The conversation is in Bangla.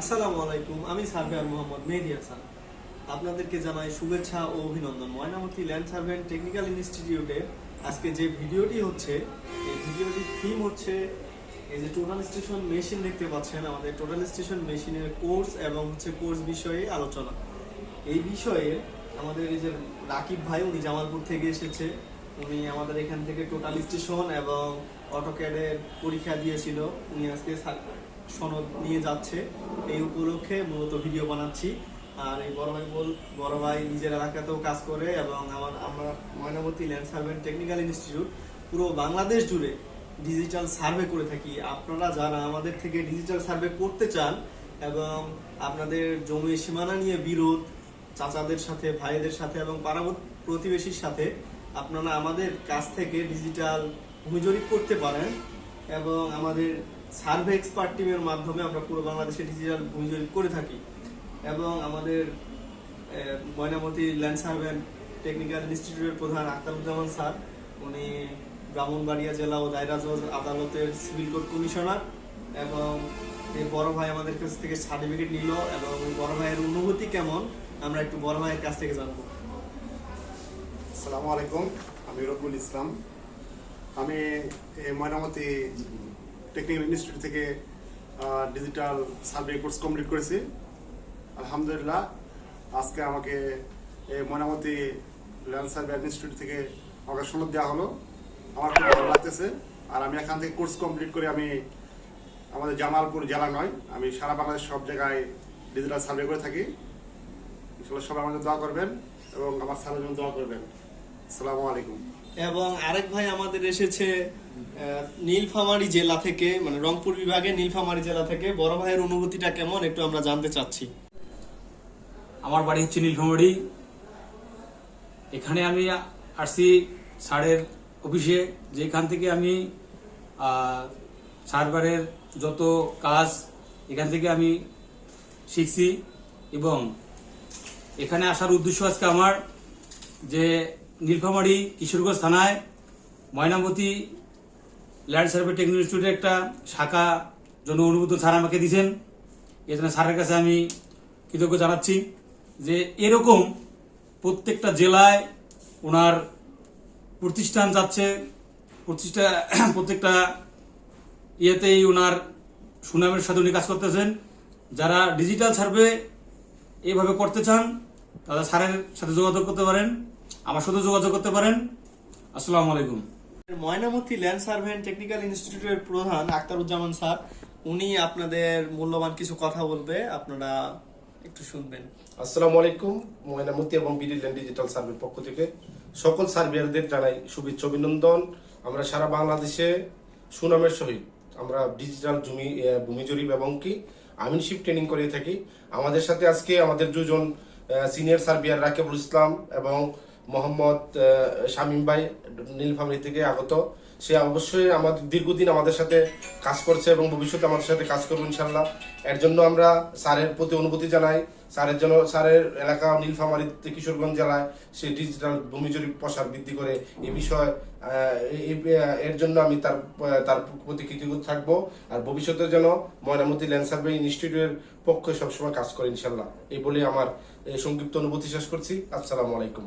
আসসালামু আলাইকুম, আমি সার্ভেয়ার মোহাম্মদ মেহেদি হাসান। আপনাদেরকে জানাই শুভেচ্ছা ও অভিনন্দন। ময়নামতি ল্যান্ড সার্ভে টেকনিক্যাল ইনস্টিটিউটে আজকে যে ভিডিওটি হচ্ছে, এই ভিডিওটির থিম হচ্ছে এই যে টোটাল স্টেশন মেশিন দেখতে পাচ্ছেন, আমাদের টোটাল স্টেশন মেশিনের কোর্স এবং হচ্ছে কোর্স বিষয়ে আলোচনা। এই বিষয়ে আমাদের এই যে রাকিব ভাই, উনি জামালপুর থেকে এসেছে। উনি আমাদের এখান থেকে টোটাল স্টেশন এবং অটোক্যাডের পরীক্ষা দিয়েছিল। উনি আজকে সনদ নিয়ে যাচ্ছে। এই উপলক্ষে মূলত ভিডিও বানাচ্ছি। আর এই বড় ভাই বল বড় ভাই নিজের এলাকাতেও কাজ করে এবং আমার আমরা Mainamati land survey technical institute পুরো বাংলাদেশ জুড়ে ডিজিটাল সার্ভে করে থাকি। আপনারা যারা আমাদের থেকে ডিজিটাল সার্ভে করতে চান এবং আপনাদের জমি সীমানা নিয়ে বিরোধ, চাচাদের সাথে, ভাইদের সাথে এবং পাড়া প্রতিবেশীর সাথে আপনারা আমাদের কাছ থেকে ডিজিটাল ভূমি করতে পারেন এবং আমাদের সার্ভে এক্সপার্ট টিমের মাধ্যমে আমরা পুরো বাংলাদেশে ডিজিটাল ভূমি জরিপ করে থাকি। এবং আমাদের ময়নামতি ল্যান্ড সার্ভে টেকনিক্যাল ইনস্টিটিউটের প্রধান আখতারুজ্জামান স্যার, উনি ব্রাহ্মণবাড়িয়া জেলা ও দায়রা জজ আদালতের সিভিল কোর্ট কমিশনার এবং এই বড় ভাই আমাদের কাছ থেকে সার্টিফিকেট নিল এবং বড় ভাইয়ের অনুভূতি কেমন, আমরা একটু বড় ভাইয়ের কাছ থেকে জানব। আসসালামু আলাইকুম, আমি রকুল ইসলাম। আমি ময়নামতি টেকনিক্যাল ইনস্টিটিউট থেকে ডিজিটাল সার্ভে কোর্স কমপ্লিট করেছি। আলহামদুলিল্লাহ, আজকে আমাকে ময়নামতি ল্যান্ড সার্ভে ইনস্টিটিউট থেকে আমাকে সনদ দেওয়া হলো। আমার খুব ভালো লাগতেছে। আর আমি এখান থেকে কোর্স কমপ্লিট করে আমি আমাদের জামালপুর জেলা নয়, আমি সারা বাংলাদেশ সব জায়গায় ডিজিটাল সার্ভে করে থাকি। সবাই আমাদের দোয়া করবেন এবং আমার স্যারের জন্য দোয়া করবেন। আসসালামু আলাইকুম। এবং আরেক ভাই আমাদের এসেছে নীলফামারী জেলা থেকে মানে রংপুর বিভাগে নীলফামারী জেলা থেকে। বড় ভাইয়ের অনুভূতিটা কেমন? একটু আমরা জানতে চাচ্ছি। আমার বাড়ি হচ্ছে নীলফামারি। এখানে আমি আসছি স্যারের অফিসে, যেখান থেকে আমি সার্ভারের যত কাজ এখান থেকে আমি শিখছি এবং এখানে আসার উদ্দেশ্য আজকে আমার যে নীলফামারী কিশোরগঞ্জ থানায় ময়নামতি ল্যান্ড সার্ভে টেকনিক ইনস্টিটিউটের একটা শাখা জন্য অনুমোদন স্যার আমাকে দিয়েছেন। এজন্য স্যারের কাছে আমি কৃতজ্ঞ জানাচ্ছি যে এরকম প্রত্যেকটা জেলায় ওনার প্রতিষ্ঠান যাচ্ছে, প্রতিষ্ঠা প্রত্যেকটা ইয়েতেই ওনার সুনামের সাথে উনি কাজ করতেছেন। যারা ডিজিটাল সার্ভে এইভাবে করতে চান তারা স্যারের সাথে যোগাযোগ করতে পারেন। আমার সাথে যোগাযোগ করতে পারেন। আসসালামু আলাইকুম। ময়নামতি ল্যান্ড সার্ভে টেকনিক্যাল ইনস্টিটিউটের প্রধান আখতারুজ্জামান স্যার উনি আপনাদের মূল্যবান কিছু কথা বলবে আপনারা একটু শুনবেন। আসসালামু আলাইকুম ময়নামতি এবং বিডি ল্যান্ড ডিজিটাল সার্ভের পক্ষ থেকে সকল সার্ভিয়ারদের জানাই শুভেচ্ছা অভিনন্দন। আমরা সারা বাংলাদেশে সুনামের সহিত আমরা ডিজিটাল জমি ভূমি জরিপ এবং কি আমিনশিপ ট্রেনিং করে থাকি। আমাদের সাথে আজকে আমাদের দুজন সিনিয়র সার্ভিয়ার রাকেবুল ইসলাম এবং মোহাম্মদ শামীম ভাই নীলফামারী থেকে আগত। সে অবশ্যই আমাদের দীর্ঘদিন আমাদের সাথে কাজ করছে এবং ভবিষ্যতে আমাদের সাথে কাজ করবে ইনশাল্লাহ এর জন্য আমরা স্যারের প্রতি অনুভূতি জানাই। স্যারের জন্য, স্যারের এলাকা নীলফামারী কিশোরগঞ্জ জেলায় সে ডিজিটাল ভূমি জরিপ প্রসার বৃদ্ধি করে এই বিষয় এর জন্য আমি তার তার প্রতি কৃতজ্ঞ থাকব। আর ভবিষ্যতে যেন ময়নামতি ল্যান্ড সার্ভে ইনস্টিটিউটের পক্ষে সবসময় কাজ করে ইনশাল্লাহ এই বলে আমার সংক্ষিপ্ত অনুভূতি শেষ করছি। আসসালামু আলাইকুম।